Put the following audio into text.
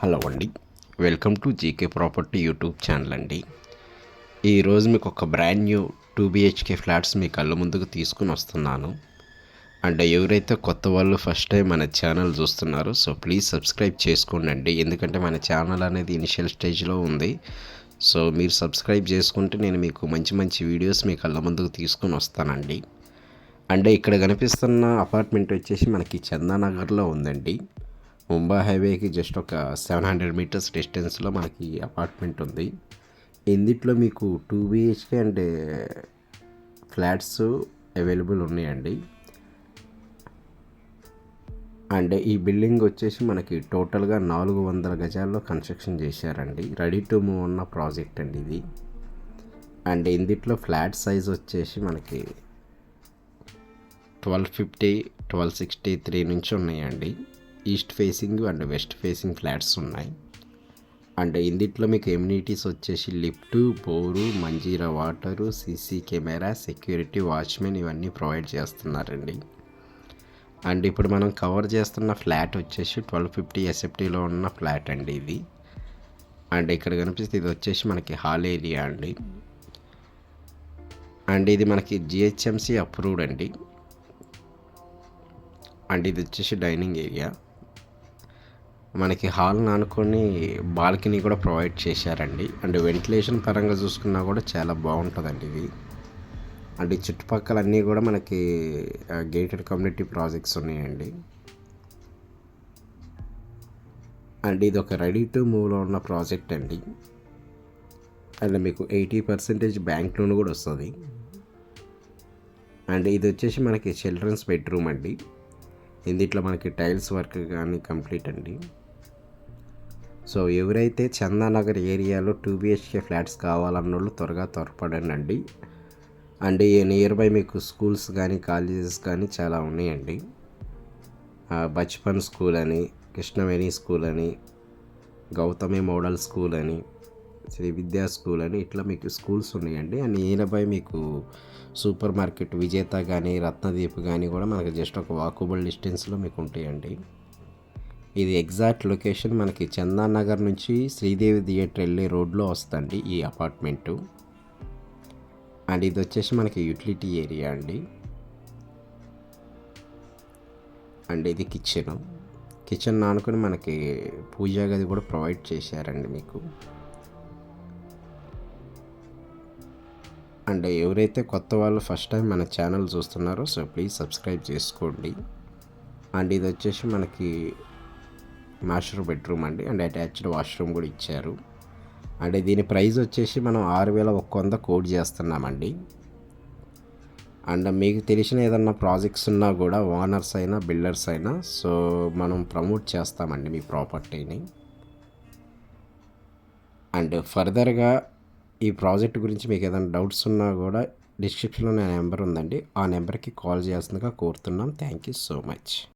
Hello అండి. Welcome to GK property YouTube channel అండి. ఈరోజు మీకు ఒక brand new two BHK flats మీ కళ్ళ ముందుకు తీసుకుని వస్తున్నాను. అండ్ ఎవరైతే కొత్త వాళ్ళు ఫస్ట్ టైం మన ఛానల్ చూస్తున్నారో సో ప్లీజ్ సబ్స్క్రైబ్ చేసుకోండి ఎందుకంటే మన ఛానల్ అనేది ఇనిషియల్ స్టేజ్లో ఉంది. సో మీరు సబ్స్క్రైబ్ చేసుకుంటే నేను మీకు మంచి మంచి వీడియోస్ మీ కళ్ళ ముందుకు తీసుకొని వస్తానండి. అంటే ఇక్కడ కనిపిస్తున్న అపార్ట్మెంట్ వచ్చేసి మనకి చందానగర్లో ఉందండి. ముంబై హైవేకి జస్ట్ ఒక సెవెన్ హండ్రెడ్ మీటర్స్ డిస్టెన్స్లో మనకి అపార్ట్మెంట్ ఉంది. ఇందిట్లో మీకు two BHK and flats available ఉన్నాయండి. అండ్ ఈ బిల్డింగ్ వచ్చేసి మనకి టోటల్గా నాలుగు వందల గజాల్లో కన్స్ట్రక్షన్ చేశారండి. రెడీ టు మూవ్ ఉన్న ప్రాజెక్ట్ అండి ఇది. అండ్ ఇందిట్లో ఫ్లాట్ సైజ్ వచ్చేసి మనకి twelve fifty twelve sixty three నుంచి ఉన్నాయండి. East facing and west facing flats ఉన్నాయి. అండ్ ఇందిట్లో మీకు ఎమ్యూనిటీస్ వచ్చేసి lift bore Manjira water CC camera security watchman ఇవన్నీ ప్రొవైడ్ చేస్తున్నారండి. అండ్ ఇప్పుడు మనం కవర్ చేస్తున్న ఫ్లాట్ వచ్చేసి ట్వెల్వ్ ఫిఫ్టీ ఎస్ఎఫ్టీలో ఉన్న ఫ్లాట్ అండి ఇది. అండ్ ఇక్కడ కనిపిస్తే ఇది వచ్చేసి మనకి హాల్ ఏరియా అండి. అండ్ ఇది మనకి జిహెచ్ఎంసీ అప్రూవ్డ్ అండి. అండ్ ఇది వచ్చేసి డైనింగ్ ఏరియా. మనకి హాల్ని ఆనుకొని బాల్కనీ కూడా ప్రొవైడ్ చేశారండి. అండ్ వెంటిలేషన్ పరంగా చూసుకున్నా కూడా చాలా బాగుంటుందండి ఇది. అండ్ ఈ చుట్టుపక్కల అన్నీ కూడా మనకి గేటెడ్ కమ్యూనిటీ ప్రాజెక్ట్స్ ఉన్నాయండి. అండ్ ఇది ఒక రెడీ టు మూవ్లో ఉన్న ప్రాజెక్ట్ అండి. అండ్ మీకు ఎయిటీ పర్సెంటేజ్ బ్యాంక్ లోన్ కూడా వస్తుంది. అండ్ ఇది వచ్చేసి మనకి చిల్డ్రన్స్ బెడ్రూమ్ అండి. ఇందిట్లో మనకి టైల్స్ వర్క్ కానీ కంప్లీట్ అండి. సో ఎవరైతే చందానగర్ ఏరియాలో టూ బిహెచ్కే ఫ్లాట్స్ కావాలన్న వాళ్ళు త్వరగా త్వరపడండి. అండ్ నియర్ బై మీకు స్కూల్స్ కానీ కాలేజెస్ కానీ చాలా ఉన్నాయండి. బచ్పన్ స్కూల్ అని కృష్ణవేణి స్కూల్ అని గౌతమి మోడల్ స్కూల్ అని శ్రీ విద్యా స్కూల్ అని ఇట్లా మీకు స్కూల్స్ ఉన్నాయండి. అండ్ ఈయనపై మీకు సూపర్ మార్కెట్ విజేత కానీ రత్నదీప్ కానీ కూడా మనకి జస్ట్ ఒక వాకబుల్ డిస్టెన్స్లో మీకు ఉంటాయండి. ఇది ఎగ్జాక్ట్ లొకేషన్ మనకి చందానగర్ నగర్ నుంచి శ్రీదేవి థియేటర్ వెళ్ళే రోడ్లో వస్తుంది ఈ అపార్ట్మెంటు. అండ్ ఇది వచ్చేసి మనకి యూటిలిటీ ఏరియా అండి. అండ్ ఇది కిచెను. కిచెన్ ఆనుకొని మనకి పూజా గది కూడా ప్రొవైడ్ చేశారండి మీకు. అండ్ ఎవరైతే కొత్త వాళ్ళు ఫస్ట్ టైం మన ఛానల్ చూస్తున్నారో సో ప్లీజ్ సబ్స్క్రైబ్ చేసుకోండి. అండ్ ఇది వచ్చేసి మనకి మాస్టర్ బెడ్రూమ్ అండి. అండ్ అటాచ్డ్ వాష్రూమ్ కూడా ఇచ్చారు. అంటే దీని ప్రైస్ వచ్చేసి మనం ఆరు వేల ఒక్క వంద కోడ్ చేస్తున్నామండి. అండ్ మీకు తెలిసిన ఏదన్నా ప్రాజెక్ట్స్ ఉన్నా కూడా ఓనర్స్ అయినా బిల్డర్స్ అయినా సో మనం ప్రమోట్ చేస్తామండి మీ ప్రాపర్టీని. అండ్ ఫర్దర్గా ఈ ప్రాజెక్ట్ గురించి మీకు ఏదైనా డౌట్స్ ఉన్నా కూడా డిస్క్రిప్షన్లో నా నెంబర్ ఉందండి. ఆ నెంబర్కి కాల్ చేయాల్సిందిగా కోరుతున్నాం. Thank you so much.